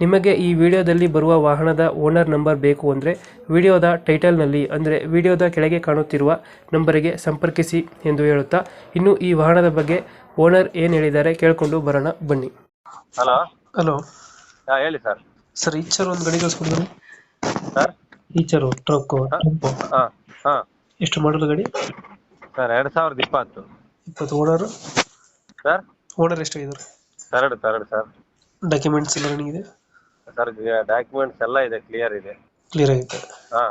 ನಿಮಗೆ ಈ ವಿಡಿಯೋದಲ್ಲಿ ಬರುವ ವಾಹನದ ಓನರ್ ನಂಬರ್ ಬೇಕು ಅಂದರೆ ವಿಡಿಯೋದ ಟೈಟಲ್ನಲ್ಲಿ ಅಂದರೆ ವಿಡಿಯೋದ ಕೆಳಗೆ ಕಾಣುತ್ತಿರುವ ನಂಬರಿಗೆ ಸಂಪರ್ಕಿಸಿ ಎಂದು ಹೇಳುತ್ತಾ ಇನ್ನು ಈ ವಾಹನದ ಬಗ್ಗೆ ಓನರ್ ಏನು ಹೇಳಿದ್ದಾರೆ ಕೇಳಿಕೊಂಡು ಬರೋಣ ಬನ್ನಿ. ಹಲೋ. ಹಲೋ. ಹಾ ಹೇಳಿ ಸರ್. ಸರ್ ಈಚರ್ ಒಂದು ಗಡಿ ಕಳಿಸ್ಕೊಡಿದ್ರು ಸರ್? ಈಚರು ಟ್ರಕ್ ಟೆಂಪೋ ಹಾಂ ಹಾಂ ಎಷ್ಟು ಮಾಡಲು ಗಡಿ? ಸರ್ ಎರಡು ಸಾವಿರದ ಇಪ್ಪತ್ತು. ಇಪ್ಪತ್ತು owner. Sir? Owner third third sir. Documents ಎಲ್ಲ ರನ್ನಿಂಗ್ ಇದೆ? ಸರ್ ಡಾಕ್ಯುಮೆಂಟ್ಸ್ ಎಲ್ಲ ಇದೆ ಕ್ಲಿಯರ್ ಇದೆ. ಕ್ಲಿಯರ್ ಆಗಿದೆ. ಹಾ.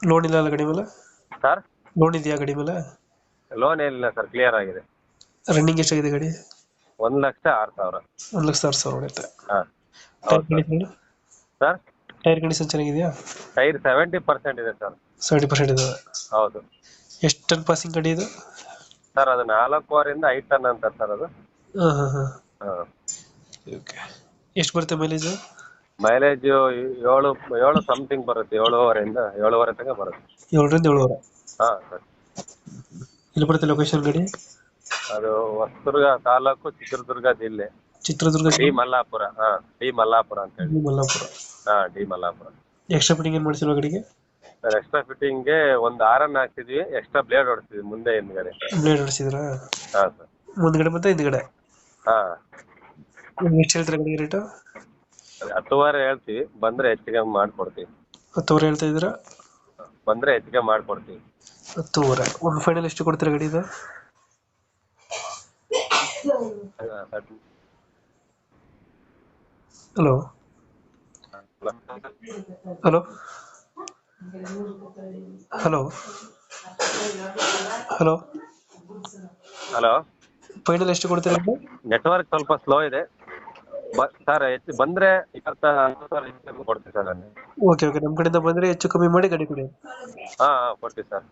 ಲೋನ್ ಇಲ್ಲ ಅಲ್ಲ ಗಾಡಿ ಮೇಲೆ? ಸರ್ ಲೋನ್ ಇದೆಯಾ ಗಡಿ ಮೇಲೆ? ಲೋನ್ ಏನಿಲ್ಲ ಸರ್ ಕ್ಲಿಯರ್ ಆಗಿದೆ. ರನ್ನಿಂಗ್ ಎಷ್ಟಾಗಿದೆ ಗಡಿ? ಒಂದು ಲಕ್ಷ ಆರು ಸಾವಿರ. ಒಂದು ಲಕ್ಷ ಆರು ಸಾವಿರ ಹೊಡೆಯುತ್ತೆ ಹಾಂ. Tyre sir condition sir tyre condition ಚೆನ್ನಾಗಿದೆಯಾ? ಟೈರ್ ಸೆವೆಂಟಿ ಪರ್ಸೆಂಟ್ ಇದೆ ಸರ್ ಸೆವೆಂಟಿ ಪರ್ಸೆಂಟ್ ಇದೆ. ಹೌದು. ಎಷ್ಟು ಟನ್ ಪಾಸಿಂಗ್ ಗಡಿ ಇದು? ಸರ್ ಅದು ನಾಲ್ಕೂವರೆಯಿಂದ ಐದು ಟನ್ ಅಂತ ಸರ್ ಅದು. ಹಾಂ ಹಾಂ ಹಾಂ. ಹಾಂ. ಓಕೆ ಎಷ್ಟು ಬರುತ್ತೆ ಮೈಲೇಜ್ ಮೈಲೇಜ್ ಏಳು ಏಳು ಸಮಥಿಂಗ್ ಬರುತ್ತೆ ಏಳುವರೆಯಿಂದ ಏಳುವರೆ ತನಕ ಬರುತ್ತೆ. ಏಳರಿಂದ ಏಳುವರೆ. ಹಾಂ ಸರ್. ಎಲ್ಲಿ ಬರುತ್ತೆ ಲೊಕೇಶನ್ ಗಾಡಿ? ಅದು ಹೊಸದುರ್ಗ ತಾಲೂಕು ಚಿತ್ರದುರ್ಗ ಜಿಲ್ಲೆ. ಚಿತ್ರದುರ್ಗ ಡಿ ಮಲ್ಲಾಪುರ ಹಾ ಡಿ ಮಲ್ಲಾಪುರ ಅಂತ ಹೇಳಿ. ಮಲ್ಲಾಪುರ. ಹಾ ಡಿ ಮಲ್ಲಾಪುರ. ಎಕ್ಸ್ಟ್ರಾ ಫಿಟ್ಟಿಂಗ್ ಏನು ಮಾಡಿಸಿಲ್ವ ಗಾಡಿಗೆ? ಸರ್ ಎಕ್ಸ್ಟ್ರಾ ಫಿಟ್ಟಿಂಗ್ಗೆ ಒಂದು ಆರನ್ ಹಾಕ್ತಿದ್ವಿ ಎಕ್ಸ್ಟ್ರಾ ಬ್ಲೇಡ್ ಹೊಡ್ತಿದ್ವಿ ಮುಂದೆ ಹಿಂದ್ಗಡೆ. ಬ್ಲೇಡ್ ಹೊಡಿಸಿದ್ರಾ? ಹಾ ಸರ್. ಮುಂದ್ಗಡೆ ಮತ್ತೆ ಹಿಂದ್ಗಡೆ? ಹಾ. ಎಷ್ಟು ಹೇಳ್ತೀರಾ ಗಾಡಿಗೆ ರೇಟು ಹತ್ತುವರೆ ಹೇಳ್ತೀವಿ ಬಂದ್ರೆ ಹೆಚ್ಚಿಗೆ ಮಾಡ್ಕೊಡ್ತೀವಿ. ಹತ್ತುವರೆ ಹೇಳ್ತಾ ಇದ್ದೀರಾ? ಬಂದ್ರೆ ಹೆಚ್ಚಿಗೆ ಮಾಡ್ಕೊಡ್ತೀವಿ. ಹತ್ತುವರೆ. ಒಂದು ಫೈನಲ್ ಎಷ್ಟು ಕೊಡ್ತೀರಾ ಗಾಡಿ ಇದು. Hello hello hello hello hello final ಎಷ್ಟು ಕೊಡ್ತೀರಾ ನೆಟ್ವರ್ಕ್ ಸ್ವಲ್ಪ ಸ್ಲೋ ಇದೆ. ಸರ್ ಹೆಚ್ಚು ಬಂದ್ರೆ ಇಪ್ಪತ್ತ ಹತ್ತು ಸಾವಿರ ಹೆಚ್ಚಿಗೆ ಕೊಡ್ತೀವಿ ಸರ್ ನಾನು. ಓಕೆ ಓಕೆ ನಮ್ಮ ಕಡೆಯಿಂದ ಬಂದ್ರೆ ಹೆಚ್ಚು ಕಮ್ಮಿ ಮಾಡಿ ಗಡಿ ಕೊಡಿ. ಹಾ ಹಾ ಕೊಡ್ತೀವಿ ಸರ್